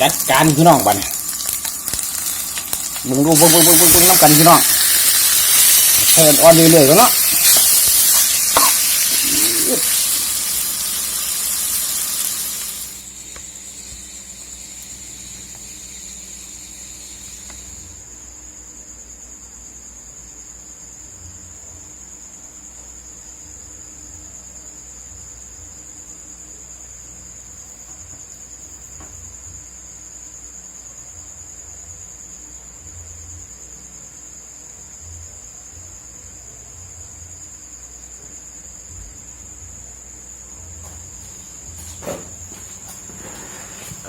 จัดการพี่น้องบัดนมึงดูเบิ่งเบิ่งเบิ่งเบิ่งเบิ่งน้ำกันพี่น้องเทินอ่อนเรื่อยๆกันเนาะ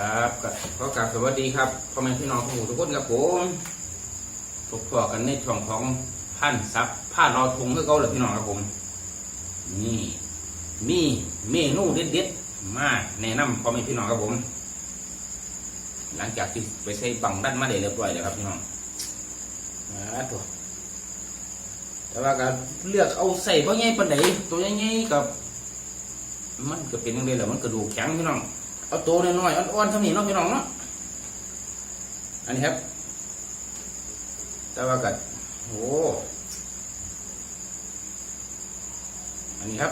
ครับก็ขอกราบสวัสดีครับพ่อแม่พี่น้องทุกผู้ทุกคนครับผมพบกันในช่องของพันซับผ้ารอทงคือเก่าเลยพี่น้องครับผม นี่มีเมนูเด็ดๆมาแนะนำพ่อแม่พี่น้องครับผม หลังจากที่ไปใส่บังด้านมาได้เรียบร้อยแล้วครับพี่น้องมาตัวแต่ว่าก็เลือกเอาใส่เพราะไงปันไหนตัวใหญ่ๆกับ มันก็เป็นยังไงล่ะมันกระดูกแข็งพี่น้อง เอาตัวน้อยๆอ่อนๆท่านี้เนาะพี่น้องเนาะอันนี้ครับ แต่ว่ากัดโอ้อันนี้ครับ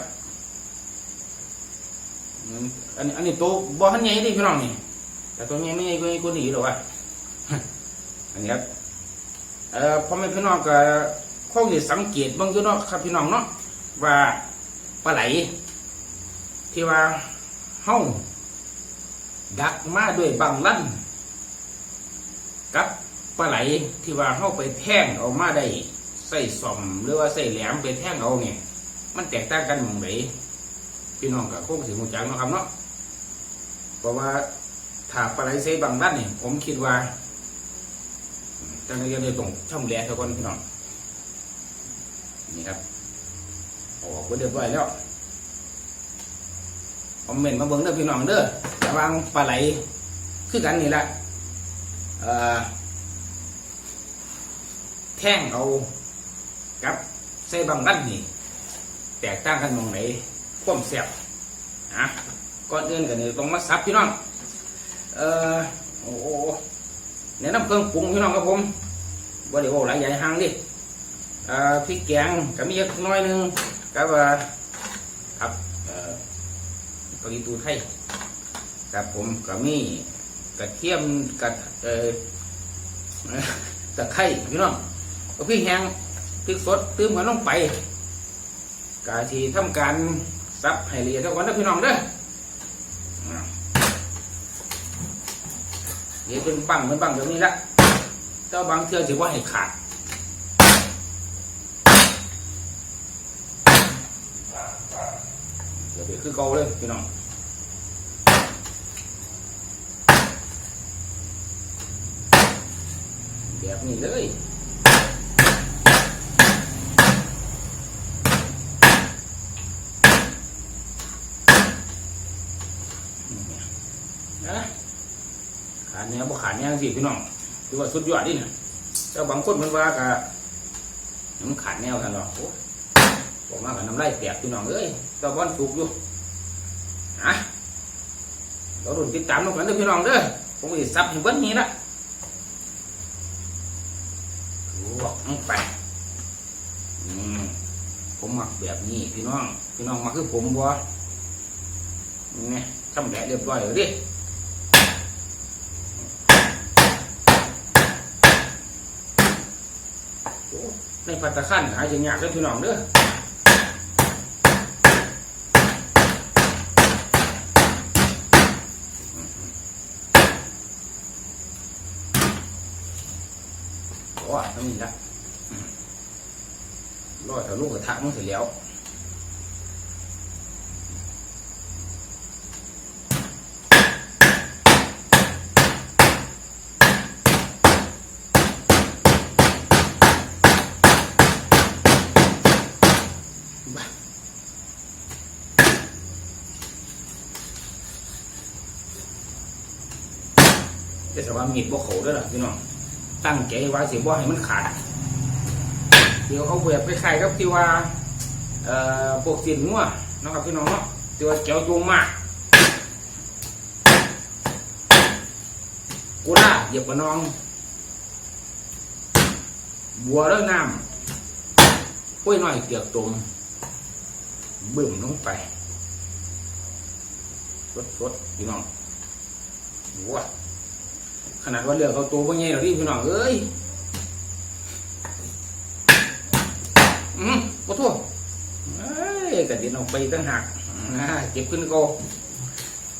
อันนี้อันนี้ตัวบ่ทันใหญ่ดิพี่น้องนี่แต่ตัวใหญ่ไม่ใหญ่กว่านี้กว่านี้หรอวะอันนี้ครับเอ่อพ่อแม่พี่น้องก็คงจะสังเกตเบางอยู่เนาะครับพี่น้องเนาะว่าปลาไหล ที่ว่าเฮ้า ดักมาด้วยบังลั่นกับปลาไหลที่ว่าเข้าไปแท่งเอามาได้ใส่สอมหรือว่าใส่แหลมไปแท่งเอาเนี่ยมันแตกต่างกันหมองไหนพี่น้องกับโค้งสีหูจังนะครับเนาะเพราะว่าถ้าปลาไหลใส่บังลั่นเนี่ยผมคิดว่าจังเรียนเลยตรงช่องแหลมเท่ากันพี่น้องนี่ครับออกไปเรียบร้อยแล้วคอมเมนต์มาเบิ่งเด้อพี่น้องเด้อ ระหวังปลาไหล คือกันนี่แหละแท่งเอากับใส่บังดันนี่ แตกต่างกันตรงไหนความแซ่บนะก่อนอื่นกันนี่ต้องมาซับพี่น้อง เอ่อโอ้โหแนะนำเครื่องปรุงพี่น้องครับผมว่าเดี๋ยวหลายใหญ่ห้างดิเอ่อพริกแกงก็มีจักน้อยหนึงกับครับเกะหรี่ตูไทย กับผมก็มีกระเทียมกระเออตะไคร้พี่น้องก็พริกแห้งพริกสดตื้มกันลงไปกาทีทำการซับให้ละเอียดเท่ากันนะพี่น้องเด้อเดี๋ยวเป็นบังเป็นบังแบบนี้ละเจ้าบางเทือถือว่าให้ขาดเดี๋ยวไปคือเกาเลยพี่น้อง แบบนี้เลยนะขาดแนวบ่ขาดแนวสิพี่น้องถือว่าสุดยอดดิเนี่ยเจ้าบางคนมันว่ากะมันขาดแนวกันหรอกโอ้บอกมากับน้ำลายแตกพี่น้องเอ้ยเจ้าบอลสุกอยู่ฮะเราดุนติดตามน้องกันเด้อพี่น้องเด้อผมก็สิซับให้เบิ้ลนี้ละ ลวกลงไปอืม ผมหมักแบบนี้พี่น้อง พี่น้องมาคือผมบ่นี่ยทำแหลเรียบร้อยแล้วดิในปัตตาขันหาอย่างยากเลยพี่น้องเด้อโอ้ยต้องมีละ รอดถ้าลูกกระทะมันเสร็จแล้วจะสว่ามีดบ่เขาด้วยล่ะพี่น้องตั้งใจไว้สิบ่ให้มันขาด เดี๋ยวเอาแบบไปขายกับที่ว่าเอ่อพวกสินงัวนะครับพี่น้องเนาะที่ว่าเจียวจุงมากกุล่าเหยียบกระนอง บัวเรื่องน้ำห้วยน้อยเกียกตมบึ้มลงไปสดสดพี่น้องบัวขนาดว่าเลือกเขาตัวพวกนี้เราดิพี่น้องเอ้ย อืมขอโทษเอ้ยกระเด็นออกไปตั้งหักเจ็บขึ้นโก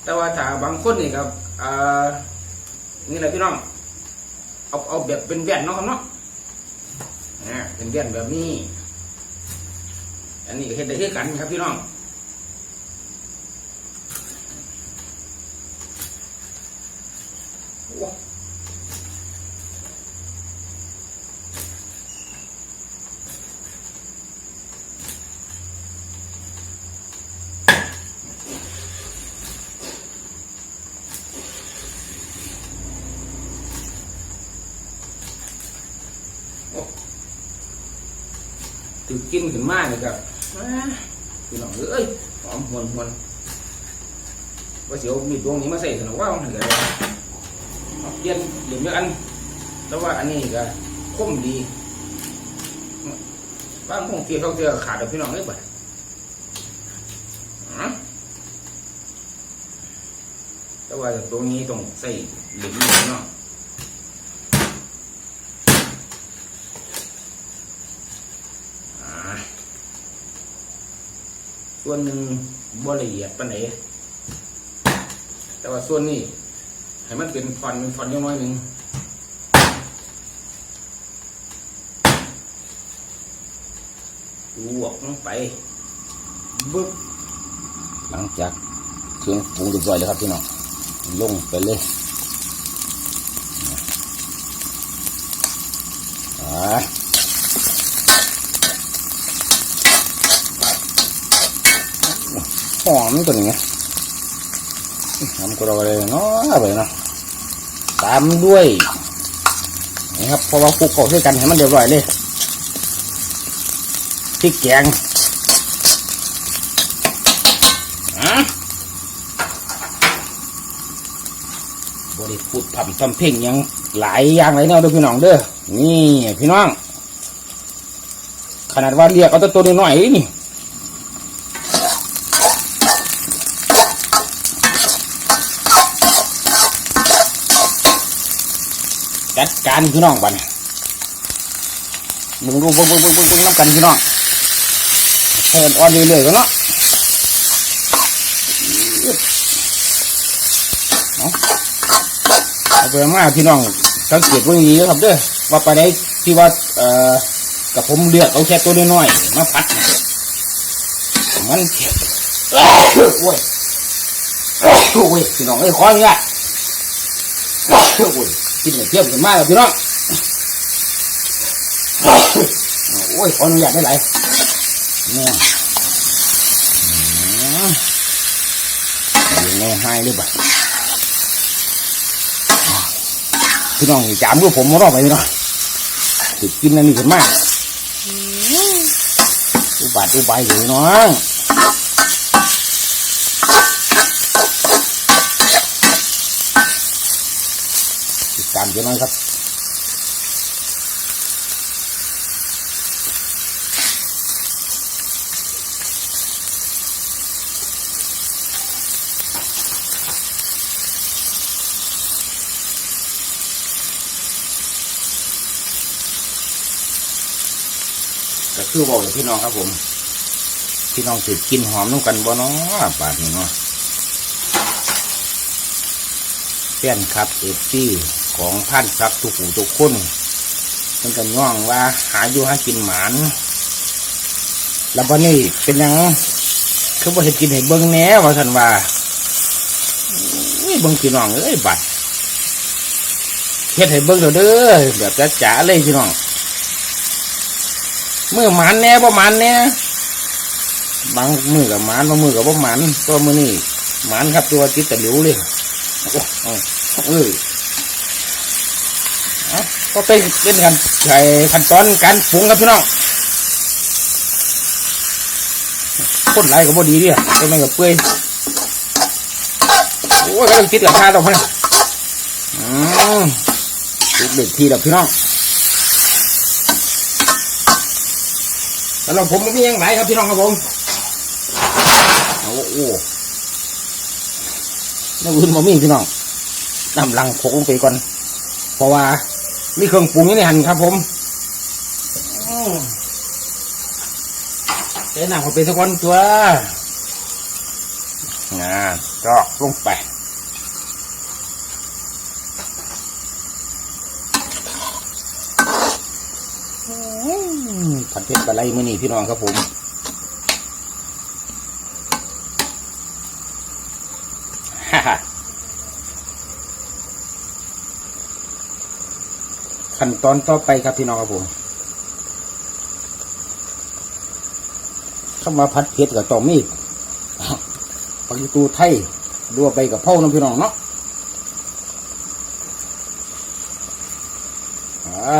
แต่ว่าถ้าบางคนนี่ครับอ่านี่แหละพี่น้องเอาเอาแบบเป็นแว่นเนาะครับเนาะอ่เป็นแว่นแบบนี้ อันนี้เห็นได้เท่กันครับพี่น้อง โอ้ ถือกินขึ้นมาเลยครับพี่น้องเอ้ยหอมหวนหวนว่าเสียวมีดวงนี้มาใส่สนอว่ามันเหลือเอาเปลี่ยนเหลี่ยมเยอะอัน แล้วว่าอันนี้ก็คมดีบางคงเทียเขาเจอขาดเดี๋ยวพี่น้องเอ้ยบ่อะแต่ว่าตรงนี้ต้องใส่เหลี่ยมนี้เนาะ อ่า ส่วนหนึ่งบ่ละเอียดปานไหนแต่ว่าส่วนนี้ให้มันเป็นฟอนเป็นฟอนต์น้อยหนึ่งลวกลงไปบึ๊บหลังจากเครื่องปรุงเรียบร้อยแล้วครับพี่น้องลงไปเลยอ่า หอมตัวนี้ไงทำกระเลยเนาะไปเนาะตามด้วยนี่ครับเพราะว่าคลุกเข้าด้วยกันให้มันเรียบร้อยเลยพริกแกงอะบริพูดผัมทำเพ่งยังหลายอย่างเลยเนาะด้อพี่น้องเด้อนี่พี่น้อง ขนาดว่าเรียกเอาตัวตัวน้อยนี่ จัดการพี่น้องบันมึงดูเบิ่งเบิ่งเบิ่งเบิ่งเบิ่งน้ำกันพี่น้องเพิ่นอ่อนเรื่อยๆกันเนาะเอาเอาไปมาพี่น้องสังเกตเบิ่งดีนะครับเด้อว่าไปไหนที่ว่าเอ่อกับผมเลือกเอาแค่ตัวน้อยๆมาพัดมันเจ็บโอ้ยโอ้ยโอ้ยพี่น้องเอ้ยขออนุญาตโอ้ย กินเทียบกันมากเลยพี่น้องโอ้ยขออนุญาตได้ไหลายเนี่ยอยู่ในให้ด้วยบ่ะพี่น้องจามด้วยผมมารอบไปพี่น้องติดกินอันนี้กันมากอุบาทอุบายอยู่น้อง ติดตามเยอะน้อยครับก็คือบอกกับพี่น้องครับผม พี่น้องถือกินหอมนุ่งกันบ่เนาะบาดนี้เนาะเปี้ยนครับเอฟซี่ ของท่านครับทุกหูทุกคนมันกันง่องว่าหาอยู่หากินหมาน แล้ววันนี้เป็นยังคือว่าเห็นกินเห็นเบิ้งแหน่ว่าสันว่าเบิ้งพี่น้องเอ้ยบัดเฮ็ดให้เบิ้งเด้อเด้อแบบจ๋าเลยพี่น้องมือหมันแน่บ่หมันแน่บางมือกับหมันบางมือกับบ่หมันตัวมือนี่หมันครับตัวติดตะหลิวเลยโอ้โอ้เออ เอาก็ไปเป็นกันใช้ขั้นตอนการปรุงครับพี่น้องคนไรก็บ่ดีดิตัวมันก็เปื่อยโอ้ยก็ต้องคิดกับข้าต้องพันอืมเด็กทีแล้วพี่น้องแล้วผมไม่มีหยังไหลครับพี่น้องครับผมโอ้โหแล้วอื่นมามีพี่น้องนำลังโคกลงไปก่อน เพราะว่า มีเครื่องปรุงอยู่ในหันครับ ผมอืมเจ๊หนังเขาเป็นสักคนตัวงาจอกลงไปผัดเผ็ดปลาไหลมื้อนี้พี่น้องครับผม ฮ่าฮ่า ขั้นตอนต่อไปครับพี่น้องครับผมเข้ามาผัดเผ็ดกับตอมีดปักยูตูไทยดัวไปกับเพ่อน้องพี่น้องเนาะอ่า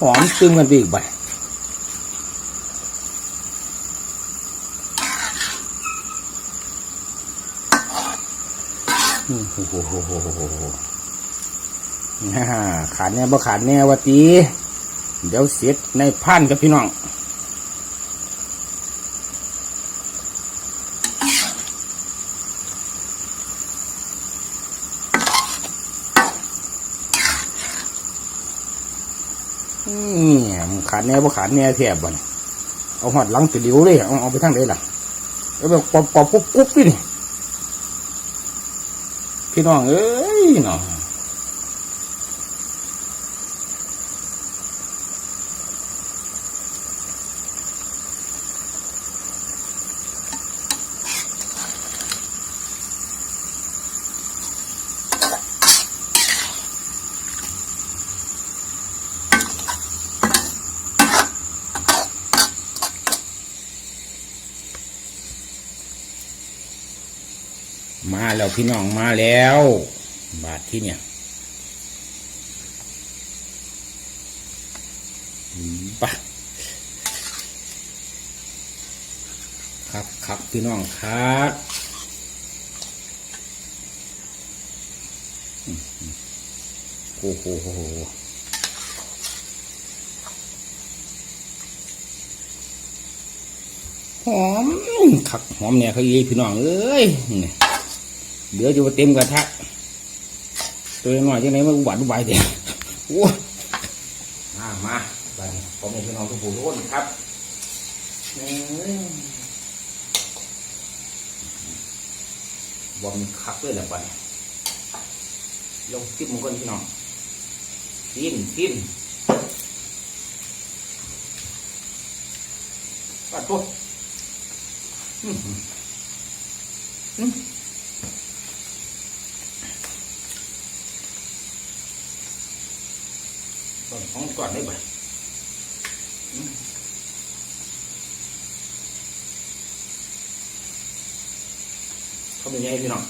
หอมตึงกันไปอีกไป โอ้โหขาดแน่บ่ขาดแน่วะตีเดี๋ยวเสร็จในพันกับพี่น้องนี่ขาดแน่บ่ขาดแน่แทบบ่นเอาหอดหลังไปเหลียวเลยเอาเอาไปทางไหนล่ะแล้วแบบปอบปอบกุ๊บกุ๊บนี่ พี่น้องเอ้ยเนาะมา แล้วพี่น้องมาแล้ว บาทที่เนี่ยปะครับครับพี่น้องครับโอ้โหหอมคักหอมเนี่ยเขายีพี่น้องเอ้ยนี่ย วจะมาเต็มกระทะตัวน้อยจังไหนมันอุบัติอุบายเด็กโอ้มามาไปผมให้พี่น้องทุกผู้ทุกคนครับเอ้ยบอมคักเลยแหละไปลงทิปมันก่อนพี่น้องกินกินปัดปุ๊บอืมอืม ก่อน ของก่อนได้ไหมเขาเป็นยังไงพี่น้อง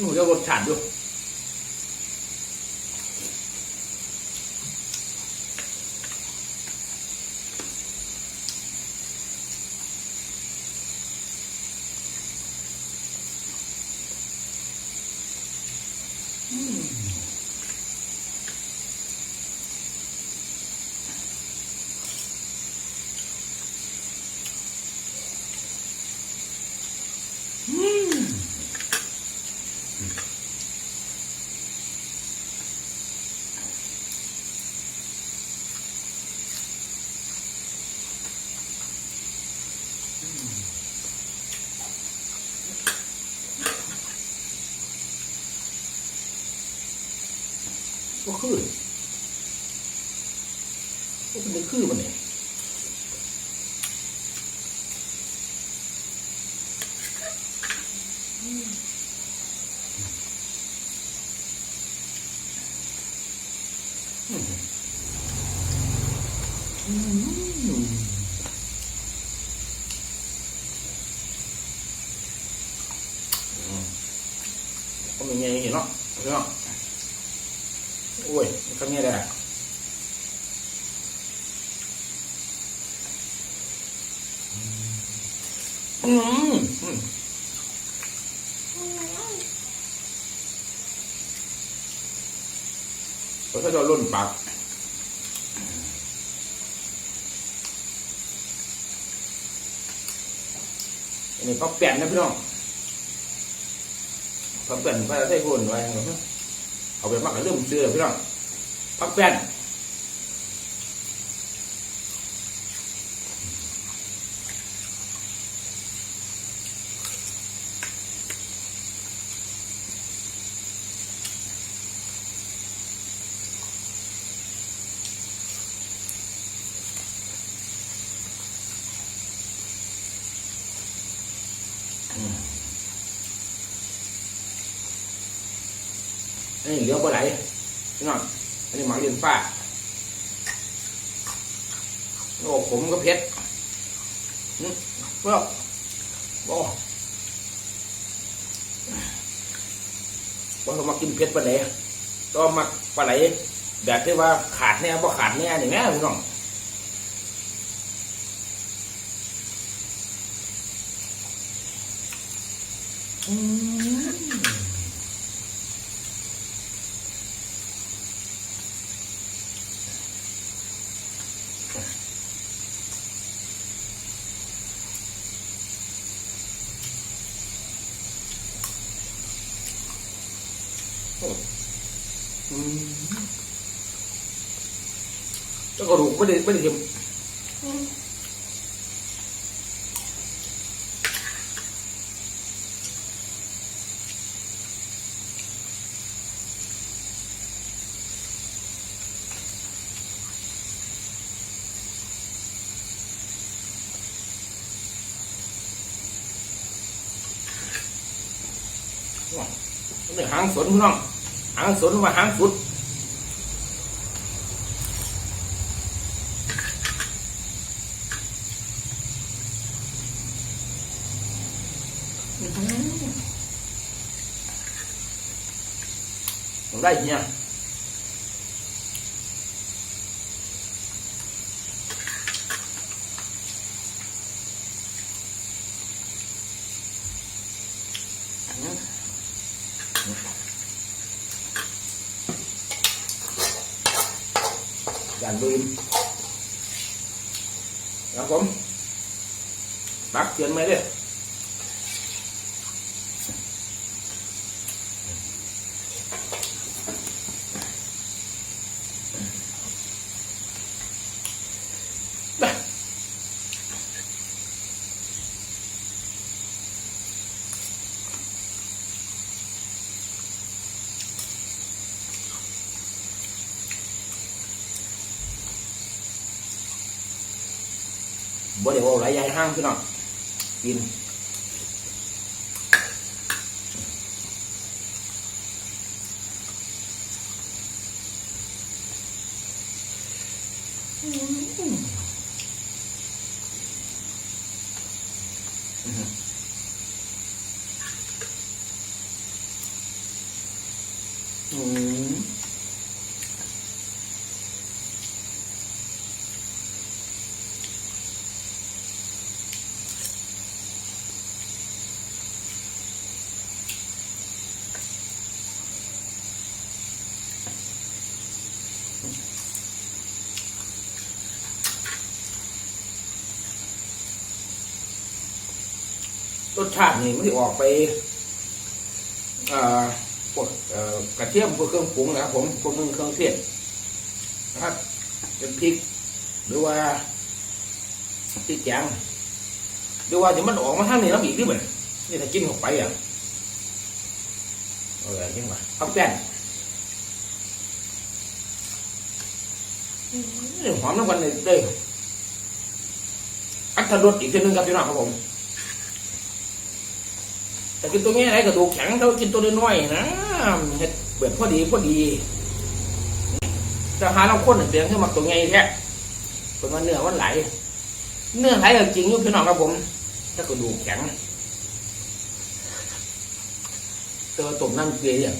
หนูจะรสชาติอยู่ ก็คือก็เป็นคือมันเนี่ย เนาะเนาะโอ้ยมันก็เงี้ยได้อะ อืมอืมเพราะถ้าเราล่นปากอันนี้ก็แปลนนะพี่น้องพักแป้นไปใส่หุ่นไว้เอาไปมากกับเรื่องเชื่อพี่น้องพักแป้นอัน นี้เหลือปลาไหลพี่น้องอันนี้หมักเรียนฟ้าโอ้ผมก็เผ็ดเปรี้ยวโอ้ว่าเขามากินเผ็ดปลาไหลต้องมาปลาไหลแบบที่ว่าขาดเนี่ยบ่ขาดเนี่ยนี่แม่พี่น้องเจ้า กระดูกไม่ได้ไม่ได้เทียมนี่หางสนพี่น้องหางสนว่าหางสุด ได้เนี่ยด่านบืนครับผมตักเตือนไหมเนี่ย บ่ได้ว่า ห้างพี่น้องกินอืมาตินี่มันจะออกไปพวกเอ่อกระเทียมพวกเครื่องปรุงนะครับผมพวกเครื่องเครื่องเทศนะครับเป็นพริก หรือว่าพริกแกงหรือว่าจะมันออกมาทางนี้แล้วอีกที่เหมือนนี่ถ้ากินเข้าไปอะเออยังไงพักแป้นอืมหอมน้ำกันเลยเด้ออัตรสอีกทีนึงครับพี่น้องครับผม แต่กินตัวนี้อะไรก็ตัวแข็งเขากินตัวน้อยนะเห็ดเปิพอดีพอดีจะทหาเราคนเสียงให้นมาตัวไงแท้เป็นว่าเนื้อวันไหล เนื้อไหลจริงยุคพี่น้องครับผมถ้ากระดูกแข็งเจอตุ่มนั่งเกลือยง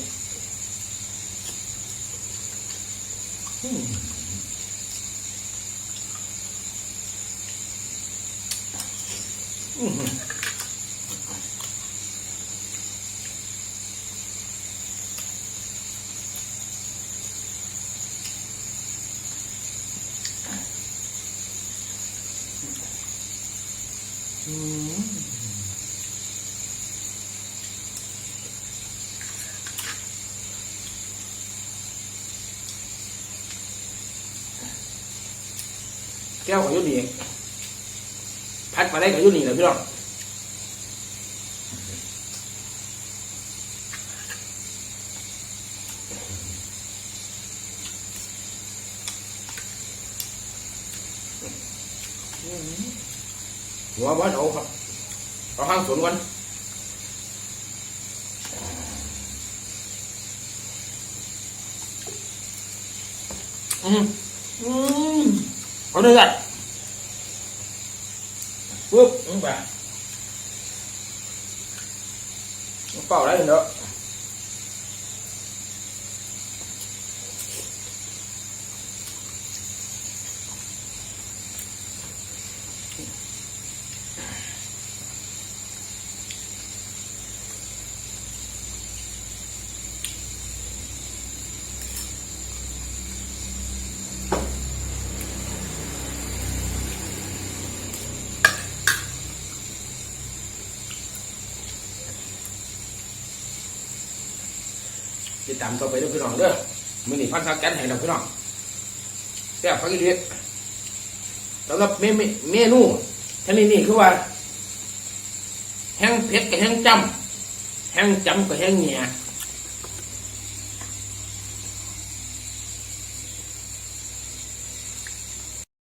อืม พัดมาได้กับยุนี่แหละพี่น้องหัวบ้านเอาครับเอาข้างสวนก่อนอืมอืมเอาเลยอะ ปึ๊บลงไปเป่าได้เนาะ ติดตามต่อไปเด้อพี่น้องเด้อมือนี่พันธะแกนให้เราพี่น้องแซ่บพักอีเดียสำหรับเมมเมนูท่านี้นี่คือว่า แห้งเผ็ดกับแห้งจำแห้งจำกับแห้งเหนีย